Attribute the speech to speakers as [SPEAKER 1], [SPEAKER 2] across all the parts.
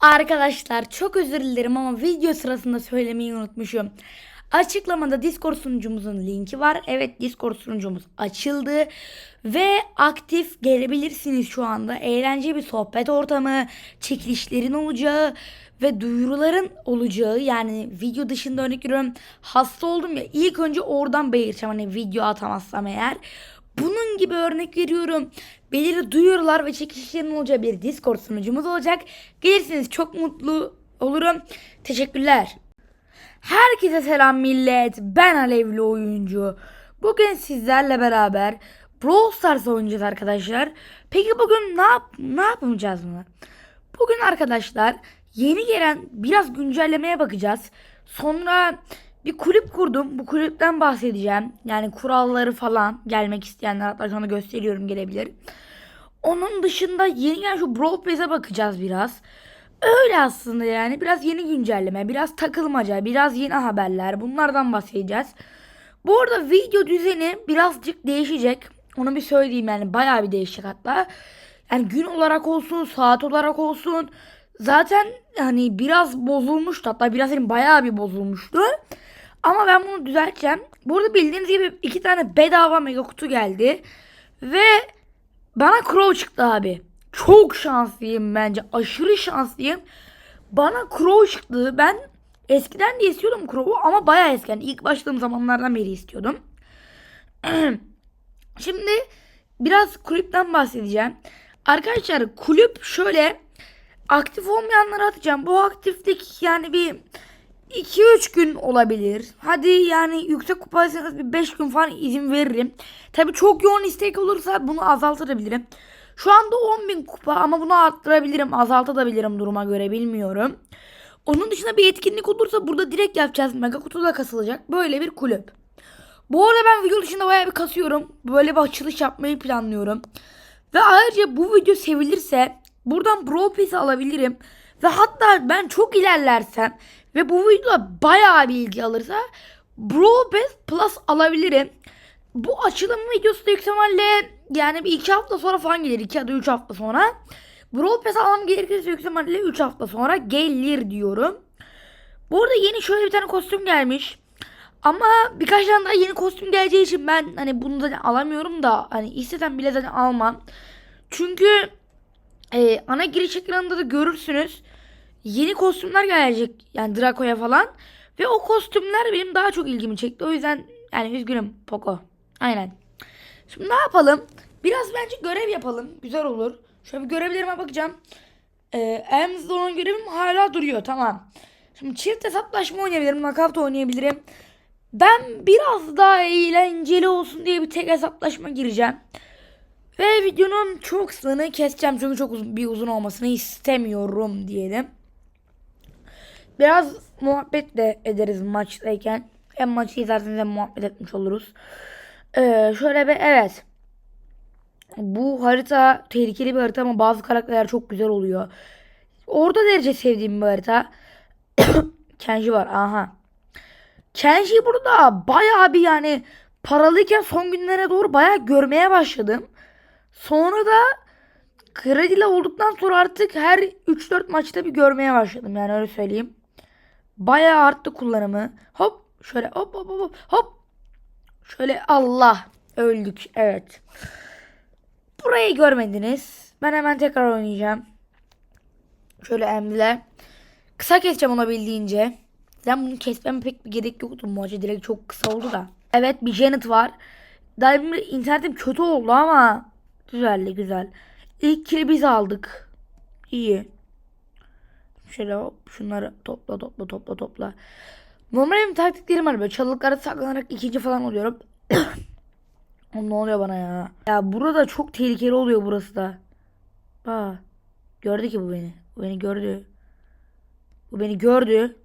[SPEAKER 1] Arkadaşlar çok özür dilerim ama video sırasında söylemeyi unutmuşum. Açıklamada Discord sunucumuzun linki var. Evet Discord sunucumuz açıldı ve aktif gelebilirsiniz şu anda. Eğlence bir sohbet ortamı, çekilişlerin olacağı ve duyuruların olacağı yani video dışında örnek veriyorum hasta oldum ya ilk önce oradan belirteceğim hani video atamazsam eğer. Bunun gibi örnek veriyorum. Belirli duyurular ve çekilişlerin olacağı bir Discord sunucumuz olacak. Gelirsiniz çok mutlu olurum. Teşekkürler. Herkese selam millet. Ben Alevli oyuncu. Bugün sizlerle beraber Brawl Stars oynayacağız arkadaşlar. Peki bugün ne yap ne yapacağız mı? Bugün arkadaşlar yeni gelen biraz güncellemeye bakacağız. Sonra bir kulüp kurdum. Bu kulüpten bahsedeceğim. Yani kuralları falan gelmek isteyenler hatta sana gösteriyorum gelebilir. Onun dışında yeni gelen şu Brawl Pass'e bakacağız biraz. Öyle aslında yani biraz yeni güncelleme, biraz takılmaca, biraz yeni haberler bunlardan bahsedeceğiz. Bu arada video düzeni birazcık değişecek. Onu bir söyleyeyim yani bayağı bir değişecek hatta. Yani gün olarak olsun, saat olarak olsun. Zaten hani biraz bozulmuştu hatta biraz değil bayağı bir bozulmuştu. Ama ben bunu düzelteceğim. Burada bildiğiniz gibi iki tane bedava mega kutu geldi. Ve bana Crow çıktı abi. Çok şanslıyım bence. Aşırı şanslıyım. Bana Crow çıktı. Ben eskiden de istiyordum Crow'u ama bayağı eskiden. ilk başladığım zamanlardan beri istiyordum. Şimdi biraz kulüpten bahsedeceğim. Arkadaşlar kulüp şöyle aktif olmayanları atacağım. Bu aktiflik yani bir 2-3 gün olabilir. Hadi yani yüksek kupaysanız bir 5 gün falan izin veririm. Tabi çok yoğun istek olursa bunu azaltabilirim. Şu anda 10.000 kupa ama bunu arttırabilirim, azaltabilirim duruma göre bilmiyorum. Onun dışında bir etkinlik olursa burada direkt yapacağız. Mega kutuda kasılacak. Böyle bir kulüp. Bu arada ben video dışında bayağı bir kasıyorum. Böyle bir açılış yapmayı planlıyorum. Ve ayrıca bu video sevilirse buradan Brawl Pass'i alabilirim. Ve hatta ben çok ilerlersem ve bu videoda bayağı bir ilgi alırsa Brawl Pass Plus alabilirim. Bu açılım videosu da yüksek ihtimalle yani bir iki hafta sonra falan gelir. iki ya da üç hafta sonra. Brawl Pass almam gerekirse yüksek ihtimalle üç hafta sonra gelir diyorum. Bu arada yeni şöyle bir tane kostüm gelmiş. Ama birkaç tane daha yeni kostüm geleceği için ben hani bunu zaten alamıyorum da hani istesem bile zaten almam. Çünkü e, ana giriş ekranında da görürsünüz. Yeni kostümler gelecek yani Draco'ya falan. Ve o kostümler benim daha çok ilgimi çekti. O yüzden yani üzgünüm Poco. Aynen. Şimdi ne yapalım? Biraz bence görev yapalım. Güzel olur. Şöyle bir görevlerime bakacağım. Ee, elimizde olan görevim hala duruyor. Tamam. Şimdi çift hesaplaşma oynayabilirim. Knockout oynayabilirim. Ben biraz daha eğlenceli olsun diye bir tek hesaplaşma gireceğim. Ve videonun çok kısmını keseceğim. Çünkü çok uzun, bir uzun olmasını istemiyorum diyelim. Biraz muhabbet de ederiz maçtayken. Hem maçı izlerseniz hem muhabbet etmiş oluruz. Ee, şöyle bir evet. Bu harita tehlikeli bir harita ama bazı karakterler çok güzel oluyor. Orada derece sevdiğim bir harita. Kenji var. Aha. Kenji burada bayağı bir yani paralıyken son günlere doğru bayağı görmeye başladım. Sonra da krediyle olduktan sonra artık her 3-4 maçta bir görmeye başladım yani öyle söyleyeyim. Bayağı arttı kullanımı. Hop şöyle hop hop hop hop. Şöyle Allah öldük evet. Burayı görmediniz. Ben hemen tekrar oynayacağım. Şöyle emdiler. Kısa keseceğim olabildiğince. Ben bunu kesmem pek bir gerek yoktu. Maçı direkt çok kısa oldu da. Evet bir Janet var. Daha internetim kötü oldu ama güzeldi güzel. İlk kili biz aldık. İyi. Şöyle hop şunları topla topla topla topla. Normal benim taktiklerim var böyle çalılıklara saklanarak ikinci falan oluyorum. Oğlum ne oluyor bana ya? Ya burada çok tehlikeli oluyor burası da. Aa, gördü ki bu beni. Bu beni gördü. Bu beni gördü.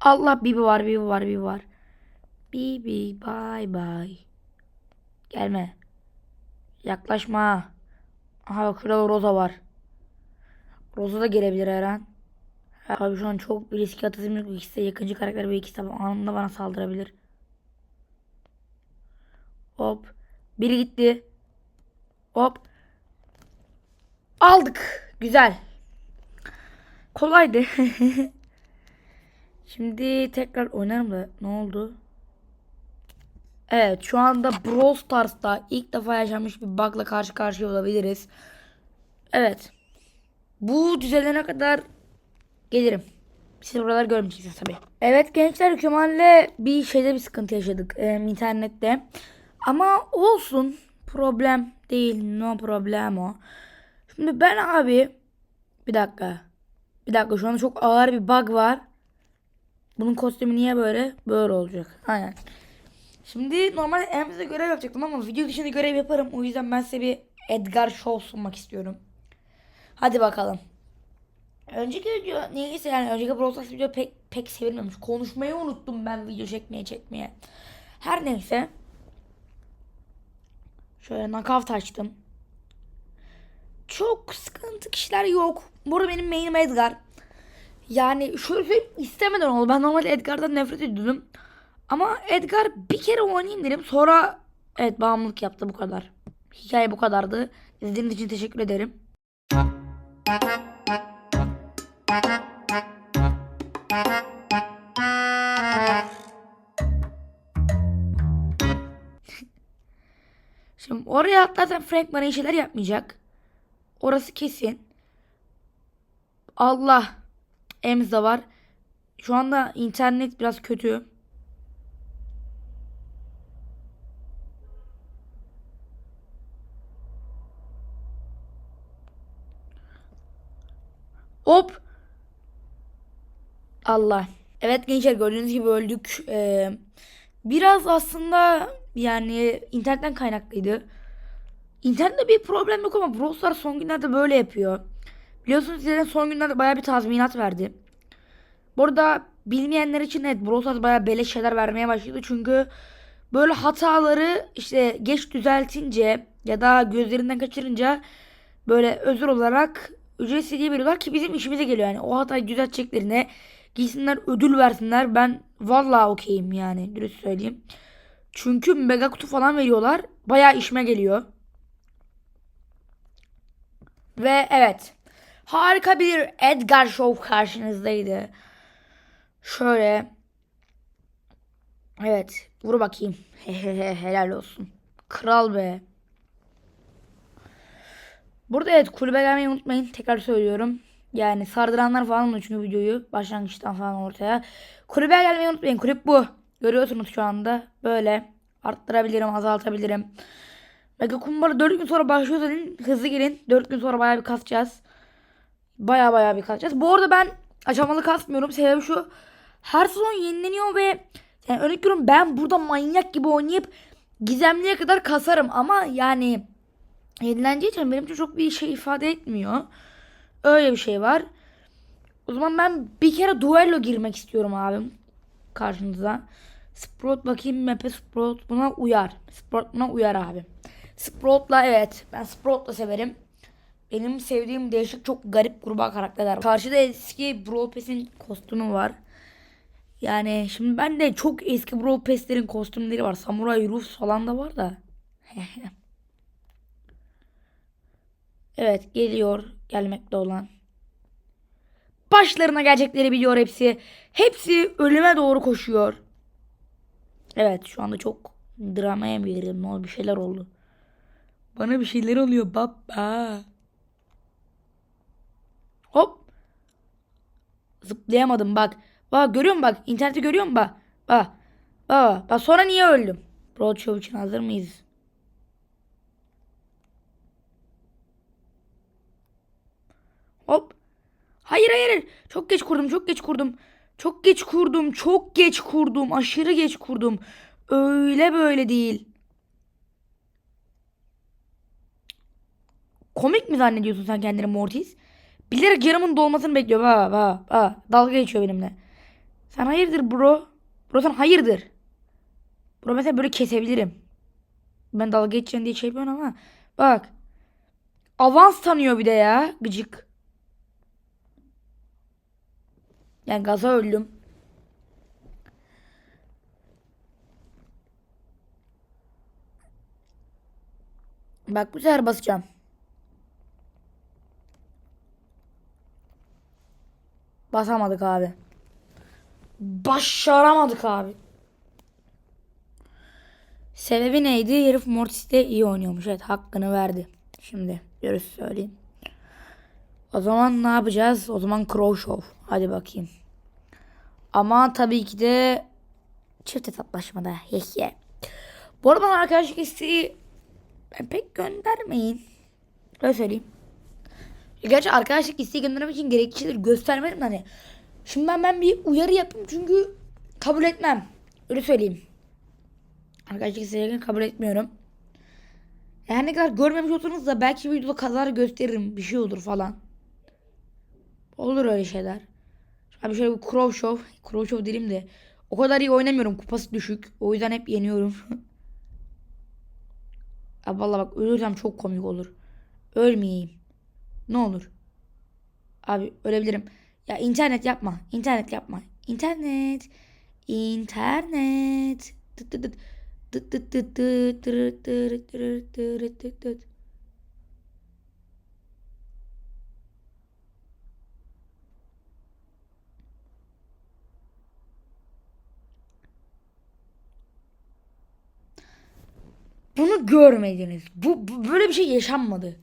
[SPEAKER 1] Allah Bibi var, Bibi var, Bibi var. Bibi bye bye. Gelme. Yaklaşma. Aha Kral Rosa var. Rosa da gelebilir her an. Abi şu an çok bir riske atasım yok. İkisi de yakıncı karakter ve ikisi de anında bana saldırabilir. Hop. Biri gitti. Hop. Aldık. Güzel. Kolaydı. Şimdi tekrar oynarım da ne oldu? Evet şu anda Brawl Stars'ta ilk defa yaşanmış bir bug'la karşı karşıya olabiliriz. Evet. Bu düzelene kadar gelirim. Siz buralar görmeyeceksiniz tabii. Evet gençler Kemal'le bir şeyde bir sıkıntı yaşadık e, internette. Ama olsun problem değil no problem o. Şimdi ben abi bir dakika. Bir dakika şu anda çok ağır bir bug var. Bunun kostümü niye böyle? Böyle olacak. Aynen. Şimdi normalde elimizde görev yapacaktım ama video dışında görev yaparım. O yüzden ben size bir Edgar Show sunmak istiyorum. Hadi bakalım. Önceki video neyse yani önceki Brawl video pek pek sevilmemiş. Konuşmayı unuttum ben video çekmeye çekmeye. Her neyse. Şöyle knockout açtım. Çok sıkıntı kişiler yok. Burada benim main'im Edgar. Yani şöyle söyleyeyim istemeden oldu. Ben normalde Edgar'dan nefret ediyordum. Ama Edgar bir kere oynayayım dedim. Sonra evet bağımlılık yaptı bu kadar. Hikaye bu kadardı. İzlediğiniz için teşekkür ederim. Şimdi oraya atlarsan Frank bana şeyler yapmayacak. Orası kesin. Allah. Emza var. Şu anda internet biraz kötü. Hop. Allah. Evet gençler gördüğünüz gibi öldük. Ee, biraz aslında yani internetten kaynaklıydı. İnternette bir problem yok ama Brawl Stars son günlerde böyle yapıyor. Biliyorsunuz size son günlerde baya bir tazminat verdi. Bu arada bilmeyenler için evet Brawl Stars baya beleş şeyler vermeye başladı. Çünkü böyle hataları işte geç düzeltince ya da gözlerinden kaçırınca böyle özür olarak ücretsiz hediye veriyorlar ki bizim işimize geliyor yani. O hatayı düzelteceklerine gitsinler ödül versinler. Ben vallahi okeyim yani dürüst söyleyeyim. Çünkü mega kutu falan veriyorlar. Bayağı işime geliyor. Ve evet. Harika bir Edgar Show karşınızdaydı. Şöyle. Evet. Vur bakayım. Helal olsun. Kral be. Burada evet kulübe gelmeyi unutmayın. Tekrar söylüyorum. Yani sardıranlar falan mı çünkü videoyu başlangıçtan falan ortaya. Kulübe gelmeyi unutmayın. Kulüp bu. Görüyorsunuz şu anda. Böyle arttırabilirim, azaltabilirim. Mega kumbara 4 gün sonra başlıyor dedim. Hızlı gelin. 4 gün sonra bayağı bir kasacağız. Bayağı bayağı bir kasacağız. Bu arada ben aşamalı kasmıyorum. Sebebi şu. Her sezon yenileniyor ve yani örnek veriyorum ben burada manyak gibi oynayıp gizemliye kadar kasarım ama yani yenileneceği için benim için çok bir şey ifade etmiyor. Öyle bir şey var. O zaman ben bir kere duello girmek istiyorum abim. Karşınıza. Sprout bakayım map'e Sprout buna uyar. Sprout buna uyar abi. Sprout'la evet ben Sprout'la severim. Benim sevdiğim değişik çok garip gruba karakterler. Karşıda eski Brawl Pass'in kostümü var. Yani şimdi ben de çok eski Brawl Pass'lerin kostümleri var. Samurai Rus falan da var da. evet geliyor gelmekte olan. Başlarına gelecekleri biliyor hepsi. Hepsi ölüme doğru koşuyor. Evet şu anda çok dramaya mı girdim? Ne oldu? Bir şeyler oldu. Bana bir şeyler oluyor baba. Hop. Zıplayamadım bak. Bak görüyor musun bak. İnterneti görüyor musun bak. Bak. Bak. Bak sonra niye öldüm? Broad Show için hazır mıyız? Hop. Hayır. Çok geç kurdum. Çok geç kurdum. Çok geç kurdum. Çok geç kurdum. Aşırı geç kurdum. Öyle böyle değil. Komik mi zannediyorsun sen kendini Mortis? Bilerek canımın dolmasını bekliyor. Ba ba ba. Dalga geçiyor benimle. Sen hayırdır bro? Bro sen hayırdır? Bro mesela böyle kesebilirim. Ben dalga geçeceğim diye şey yapıyorum ama. Bak. Avans tanıyor bir de ya. Gıcık. Yani gaza öldüm. Bak bu sefer basacağım. Basamadık abi. Başaramadık abi. Sebebi neydi? Herif Mortis'te iyi oynuyormuş. Evet hakkını verdi. Şimdi görürsün söyleyeyim. O zaman ne yapacağız? O zaman Crow Show. Hadi bakayım. Ama tabii ki de çift hesaplaşmada. Hehe. Bu arada arkadaşlık isteği ben pek göndermeyin. Öyle söyleyeyim. Gerçi arkadaşlık isteği göndermek için gerekli şeyleri göstermedim de hani. Şimdi ben, ben bir uyarı yapayım çünkü kabul etmem. Öyle söyleyeyim. Arkadaşlık isteğini kabul etmiyorum. Yani ne kadar görmemiş olsanız da belki videoda kazar gösteririm. Bir şey olur falan. Olur öyle şeyler. Abi şöyle bir. Crow Show dilim de. O kadar iyi oynamıyorum. Kupası düşük. O yüzden hep yeniyorum. Abi vallahi bak ölürsem çok komik olur. Ölmeyeyim. Ne olur. Abi ölebilirim. Ya internet yapma. İnternet yapma. İnternet. İnternet. Tıt tıt tıt. Tıt tıt tıt tıt tırıt tırıt tırıt tırıt tıt tıt. Bunu görmediniz. Bu, bu böyle bir şey yaşanmadı.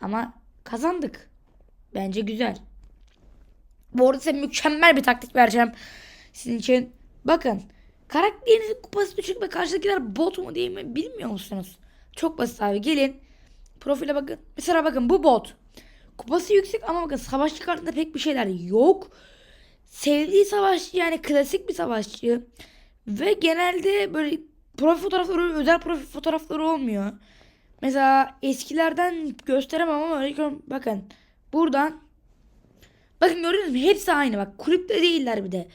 [SPEAKER 1] Ama kazandık. Bence güzel. Bu arada size mükemmel bir taktik vereceğim. Sizin için. Bakın. Karakterinizin kupası düşük ve karşıdakiler bot mu değil mi bilmiyor musunuz? Çok basit abi. Gelin. Profile bakın. Mesela bakın bu bot. Kupası yüksek ama bakın savaşçı kartında pek bir şeyler yok. Sevdiği savaşçı yani klasik bir savaşçı. Ve genelde böyle profil fotoğrafları özel profil fotoğrafları olmuyor. Mesela eskilerden gösteremem ama veriyorum. bakın buradan bakın gördünüz mü hepsi aynı bak kulüpte değiller bir de.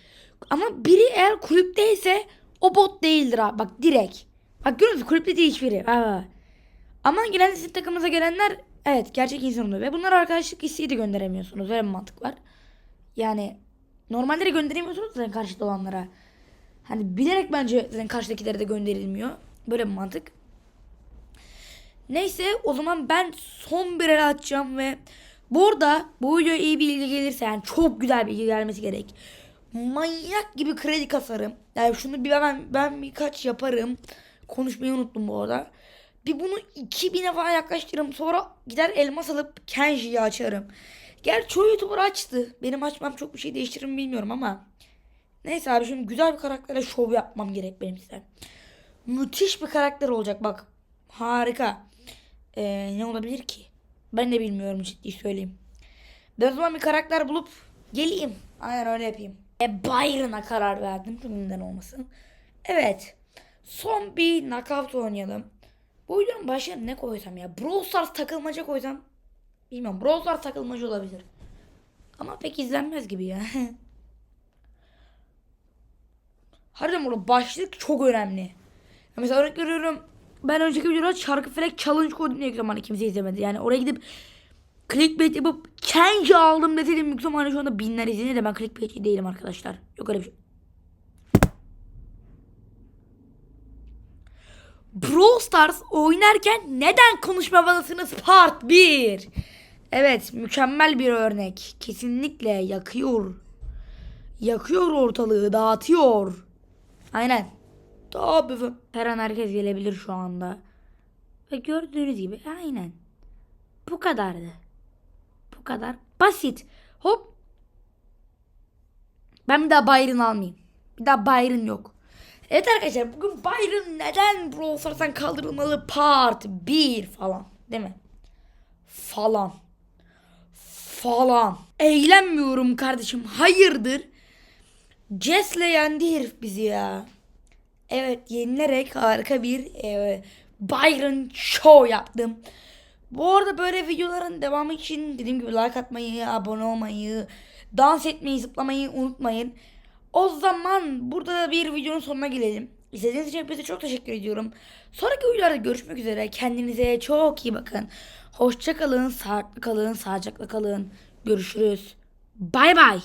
[SPEAKER 1] Ama biri eğer kulüpteyse o bot değildir abi bak direkt. Bak görüyor musun kulüpte değil hiçbiri. Ha. Ama genelde sizin takımınıza gelenler evet gerçek insan oluyor. Ve bunlar arkadaşlık isteği de gönderemiyorsunuz. Öyle bir mantık var. Yani normalde de gönderemiyorsunuz zaten karşıda olanlara. Hani bilerek bence zaten karşıdakilere de gönderilmiyor. Böyle bir mantık. Neyse o zaman ben son bir el atacağım ve burada bu videoya iyi bir ilgi gelirse yani çok güzel bir ilgi gelmesi gerek. Manyak gibi kredi kasarım. Yani şunu bir ben, ben birkaç yaparım. Konuşmayı unuttum bu arada. Bir bunu 2000'e falan yaklaştırırım. Sonra gider elmas alıp Kenji'yi açarım. Gerçi çoğu YouTuber açtı. Benim açmam çok bir şey değiştirir mi bilmiyorum ama. Neyse abi şimdi güzel bir karaktere şov yapmam gerek benim size. Müthiş bir karakter olacak bak. Harika. Ee, ne olabilir ki? Ben de bilmiyorum ciddi söyleyeyim. Ben o zaman bir karakter bulup geleyim. Aynen öyle yapayım. E Byron'a karar verdim. Neden olmasın. Evet. Son bir knockout oynayalım. Bu videonun başına ne koysam ya? Brawl Stars takılmaca koysam. Bilmiyorum. Brawl Stars takılmaca olabilir. Ama pek izlenmez gibi ya. Harbiden burada başlık çok önemli. Ya mesela örnek veriyorum. Ben önceki videoda şarkı felek challenge koydum diye zaman kimse izlemedi. Yani oraya gidip clickbait yapıp Kenji aldım deseydim yüksek ihtimalle şu anda binler izlenir de ben clickbaitçi değilim arkadaşlar. Yok öyle bir şey. Brawl Stars oynarken neden konuşmamalısınız part 1. Evet mükemmel bir örnek. Kesinlikle yakıyor. Yakıyor ortalığı dağıtıyor. Aynen. Tabii. Her an herkes gelebilir şu anda. Ve gördüğünüz gibi aynen. Bu kadardı. Bu kadar basit. Hop. Ben bir daha Byron almayayım. Bir daha Byron yok. Evet arkadaşlar bugün Byron neden Brawl Stars'tan kaldırılmalı part 1 falan. Değil mi? Falan. Falan. Eğlenmiyorum kardeşim. Hayırdır? Jess'le yendi herif bizi ya. Evet yenilerek harika bir e, Byron Show yaptım. Bu arada böyle videoların devamı için dediğim gibi like atmayı, abone olmayı, dans etmeyi, zıplamayı unutmayın. O zaman burada bir videonun sonuna gelelim. İzlediğiniz için hepinize çok teşekkür ediyorum. Sonraki videolarda görüşmek üzere. Kendinize çok iyi bakın. Hoşça kalın, sağlıklı kalın, sağlıcakla kalın. Görüşürüz. Bay bay.